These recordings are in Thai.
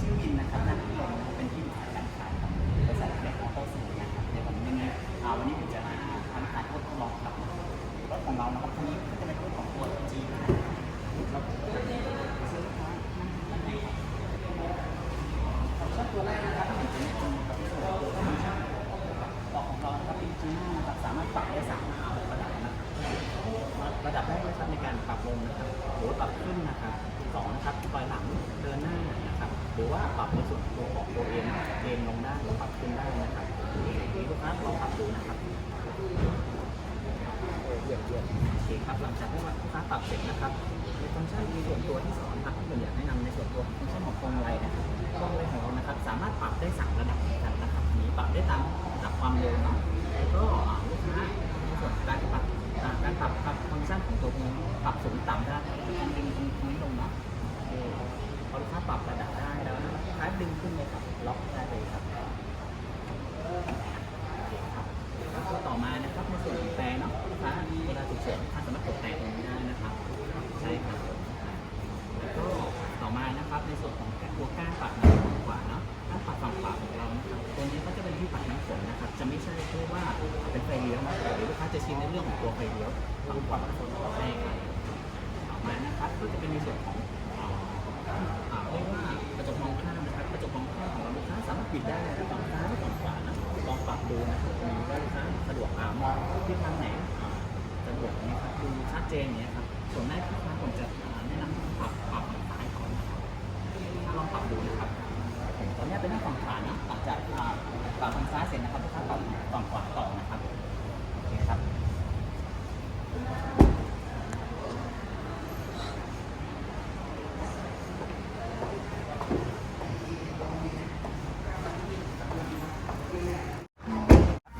ชื่อวินนะครับนันทิลงนะเป็นที่ปรึกาการขายของบริษัทแบงก์ออโต้สมุทรนะครับเดี๋ยวผมยังไงอ่าวันนี้ผมจะมาทำขายรถทดลองขับรถของเรานะครับคันนี้ก็จะเป็นรถของตัว G นะครับซื้อลูกค้านั่งไหนครับชอบตัวแรกนะครับที่ผมจะแนะนำกับที่สุดตัวฟังก์ชันบอกของเรานะครับเป็น G นะครับสามารถปรับได้สามระดับนะครับระดับแรกนะครับในการปรับลงนะครับหรือปรับขึ้นนะครับสองนะครับปล่อยหลังเดินหน้า หรือว่าปรับในส่วนตัวของตัวเองเองลงได้หรือปรับขึ้นได้นะครับนี่ลูกค้าลองปรับดูนะครับเยี่ยมเยี่ยมโอเคครับหลังจากที่ลูกค้าปรับเสร็จนะครับในฟังก์ชันในส่วนตัวที่สอนะครับที่ผมอยากแนะนำในส่วนตัวฟังก์ชันของพวงมาลัยนะครับพวงมาลัยของเรานะครับ สามารถปรับได้สามระดับนกันนะครับอันนี้ปรับได้ตามระดับความเร็วเนาะแล้วก็ลูกค้าในส่วนการปรับการปรับครับฟังก์ชันของตัวนี้ปรับสูงต่ำได้จะต้องดึงตรงนี้ลงเนาะคพอลูกค้าปรับระดับได้ แล้วนะลูกค้าดึงขึ้นเลยครับ ล็อกได้เลยครับแล้วก็ต่อมานะครับในส่วนของแต่เนาะลูกค้าเวลาฉุกเฉินลูกค้าสามารถกดแต่ตรงนี้ได้นะครับ ใช่ครับ แล้วก็ต่อมานะครับในส่วนของตัวก้านปัดน้ำฝั่งขวาเนาะก้านปัดฝั่งขวาของเรานะครับตัวนี้ก็จะเป็นที่ปัดน้ำฝนนะครับ จะไม่ใช่เรียกว่าเป็นไฟเลี้ยวนะหรือลูกค้าจะชินในเรื่องของตัวไฟเลี้ยวฝั่งขวาฝั่งฝนใช่ครับต่อมานะครับก็จะเป็นในส่วนของเอ่าเรียกว่ากระจกมองข้ามนะครับกระ จกมองข้ามของเราลูกค้าสามารถปิดได้นะครับฝั่งซ้ายฝั่งขวานะลองปรับดูนะครับมีก็ลูกค้าสะดวกอ่ามองที่ทางไหนสะดวกนี้ครับดูชัดเจนอย่างนี้ครับส่วนแรกลูกค้าผมจะแนะนำปรับปรับฝั่งซ้ายก่อนนะครับถ้าลองปรับดูนะครับผมตอนนี้เป็นหน้าฝั่งขวานะหลังจากอ่าปรับฝั่งซ้ายเสร็จนะครับลูกค้าปรับฝั่งขวาต่อนะครับโอเคครับ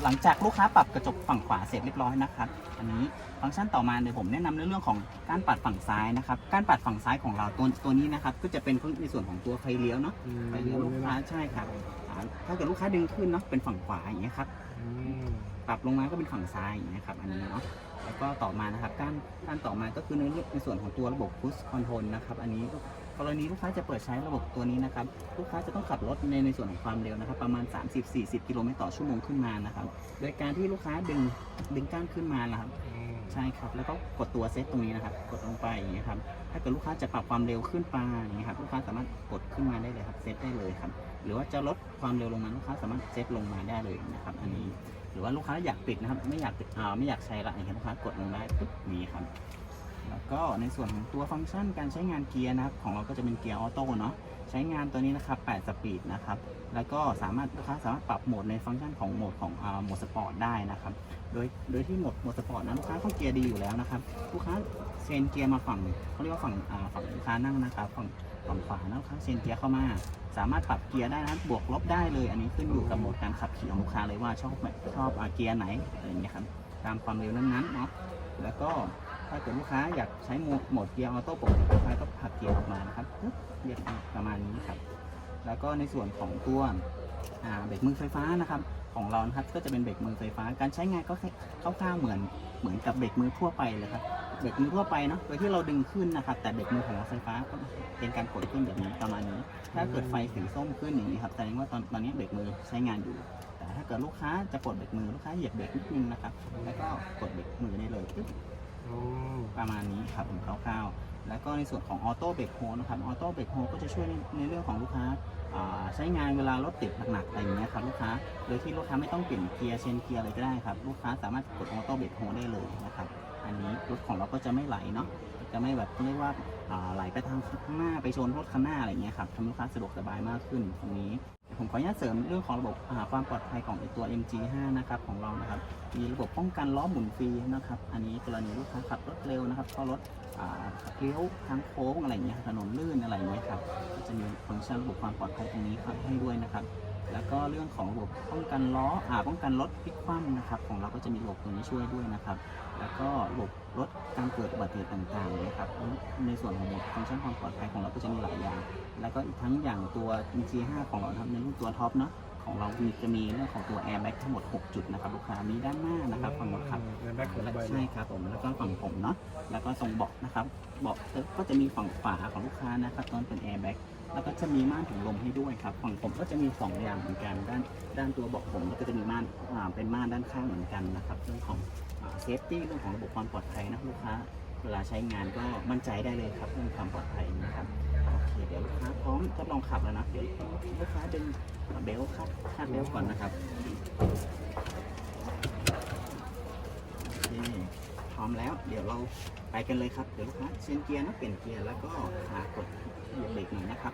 ห ลังจากลูกค้าปรับกระจกฝั่งขวาเสร็จเรียบร้อยนะครับ อันนี้ฟังก์ชันต่อมาเดี๋ยวผมแนะนำในเรื่องของการปัดฝั่งซ้ายนะครับ การปัดฝั่งซ้ายของเราตัวตัวนี้นะครับ ก็จะเป็นในส่วนของตัวไฟเลี้ยวเนาะ ไฟเลี้ยวลูกค้าใช่ครับอ่าถ้าเกิดลูกค้าดึงขึ้นเนาะเป็นฝั่งขวาอย่างเงี้ยครับ ปรับลงมาก็เป็นฝั่งซ้ายอย่างเงี้ยครับ อันนี้เนาะแล้วก็ต่อมานะครับการการต่อมาก็คือในเรื่องในส่วนของตัวระบบ push control นะครับ อันนี้กรณีลูกค้าจะเปิดใช้ระบบตัวนี้นะครับ ลูกค้าจะต้องขับรถในในส่วนของความเร็วนะครับ ประมาณ 30-40 กิโลเมตรต่อชั่วโมงขึ้นมานะครับ โดยการที่ลูกค้าดึงดึงก้านขึ้นมานะครับใช่ครับ แล้วก็กดตัวเซตตรงนี้นะครับ กดลงไปอย่างเงี้ยครับ ถ้าเกิดลูกค้าจะปรับความเร็วขึ้นไปอย่างเงี้ยครับ ลูกค้าสามารถกดขึ้นมาได้เลยครับ เซตได้เลยครับ หรือว่าจะลดความเร็วลงมา ลูกค้าสามารถเซตลงมาได้เลยนะครับ อันนี้ หรือว่าลูกค้าอยากปิดนะครับ ไม่อยากปิดอ่าไม่อยากใช้ละอย่างเงี้ยลูกค้ากดลงได้ปุ๊บนี้ครับ แล้วก็ในส่วนของตัวฟังก์ชันการใช้งานเกียร์นะครับ ของเราก็จะเป็นเกียร์ออโต้เนาะ ใช้งานตัวนี้นะครับ 8 สปีดนะครับ แล้วก็สามารถลูกค้าสามารถปรับโหมดในฟังก์ชันของโหมดของโหมดสปอร์ตได้นะครับ โดย โดยที่โหมดโหมดสปอร์ตนะลูกค้าต้องเกียร์ดีอยู่แล้วนะครับ ลูกค้าเชนเกียร์มาฝั่งเขาเรียกว่าฝั่งฝั่งลูกค้านั่งนะครับ ฝั่งฝั่งขวานะลูกค้าเชนเกียร์เข้ามา สามารถปรับเกียร์ได้นะบวกลบได้เลย อันนี้ขึ้นอยู่กับโหมดการขับขี่ของลูกค้าเลยว่าชอบชอบเกียร์ไหนอะไรอย่างเงี้ยครับ ตามความเร็วนั้นๆเนาะ แล้วก็ ถ้าเกิดลูกค้าอยากใช้โหมดโหมดเกียร์ออโต้ปกติลูกค้าก็ผลักเกียร์ออกมานะครับปึ๊บเรียกประมาณนี้ครับ แล้วก็ในส่วนของตัวเบรกมือไฟฟ้านะครับของเรานะครับก็จะเป็นเบรกมือไฟฟ้า การใช้งานก็คร่าวๆเหมือนเหมือนกับเบรกมือทั่วไปเลยครับเบรกมือทั่วไปเนาะโดยที่เราดึงขึ้นนะครับ แต่เบรกมือของเราไฟฟ้าก็เป็นการกดขึ้นแบบนี้ประมาณนี้ ถ้าเกิดไฟสีส้มขึ้นอย่างนี้ครับแสดงว่าตอนตอนนี้เบรกมือใช้งานอยู่ แต่ถ้าเกิดลูกค้าจะปลดเบรกมือลูกค้าเหยียบเบรกนิดนึงนะครับ แล้วก็กดเบรกมือได้เลย ปึ๊บประมาณนี้ครับผมคร่าวๆ แล้วก็ในส่วนของออโต้เบรกโฮนะครับ ออโต้เบรกโฮก็จะช่วยในในเรื่องของลูกค้าอ่าใช้งานเวลารถติดหนักๆอะไรอย่างเงี้ยครับลูกค้า โดยที่ลูกค้าไม่ต้องเปลี่ยนเกียร์เชนเกียร์อะไรก็ได้ครับ ลูกค้าสามารถกดออโต้เบรกโฮได้เลยนะครับ อันนี้รถของเราก็จะไม่ไหลเนาะ จะไม่แบบเรียกว่าอ่าไหลไปทางข้างหน้าไปชนรถคันหน้าอะไรอย่างเงี้ยครับทำให้ลูกค้าสะดวกสบายมากขึ้นตรงนี้ ผมขออนุญาตเสริมเรื่องของระบบาความปลอดภัยของตัว MG5 นะครับของเรานะครับ มีระบบป้องกันล้อหมุนฟรีนะครับ อันนี้กรณีลูกค้าขับรถเร็วนะครับเข้ารถเลี้ยวทางโค้งอะไรอย่างเงี้ยถนนลื่นอะไรเงี้ยครับก็จะมีฟังก์ชันระบบความปลอดภัยตรงนี้ครับให้ด้วยนะครับ แล้วก็เรื่องของระบบป้องกันล้ออ่าป้องกันรถพลิกคว่ำนะครับ ของเราก็จะมีระบบตัวนี้ช่วยด้วยนะครับ แล้วก็ระบบ ลดการเกิดอุบัติเหตุต่างๆนะครับ ในส่วนของฟังก์ชันความปลอดภัยของเราก็จะมีหลายอย่าง แล้วก็อีกทั้งอย่างตัว G5 ของเรานะครับในรุ่นตัวท็อปเนาะของเรามีจะมีเรื่องของตัวแอร์แบ็กทั้งหมด 6 จุดนะครับลูกค้ามีด้านหน้านะครับฝั่งรถขับแอร์แบ็คหกใบใช่ครับผมแล้วก็ฝั่งผมเนาะแล้วก็ตรงเบาะนะครับเบาะก็จะมีฝั่งขวาของลูกค้านะครับตอนเป็นแอร์แบ็กแล้วก็จะมีม่านถุงลมให้ด้วยครับฝั่งผมก็จะมีสองอย่างเหมือนกันด้านด้านตัวเบาะผมแล้วก็จะมีม่านอ่าเป็นม่านด้านข้างเหมือนกันนะครับเรื่องของ เซฟตี้เรื่องของระบบความปลอดภัยนะลูกค้า เวลาใช้งานก็มั่นใจได้เลยครับเรื่องความปลอดภัยนะครับโอเคเดี๋ยวลูกค้าพร้อมทดลองขับแล้วนะเดี๋ยวลูกค้าดึงเบลต์ครับคาดเบลต์ก่อนนะครับโอเคพร้อมแล้ว เดี๋ยวเราไปกันเลยครับเดี๋ยวลูกค้าเชนเกียร์นะเปลี่ยนเกียร์แล้วก็อ่ากดเหยียบเบรกหน่อยนะครับ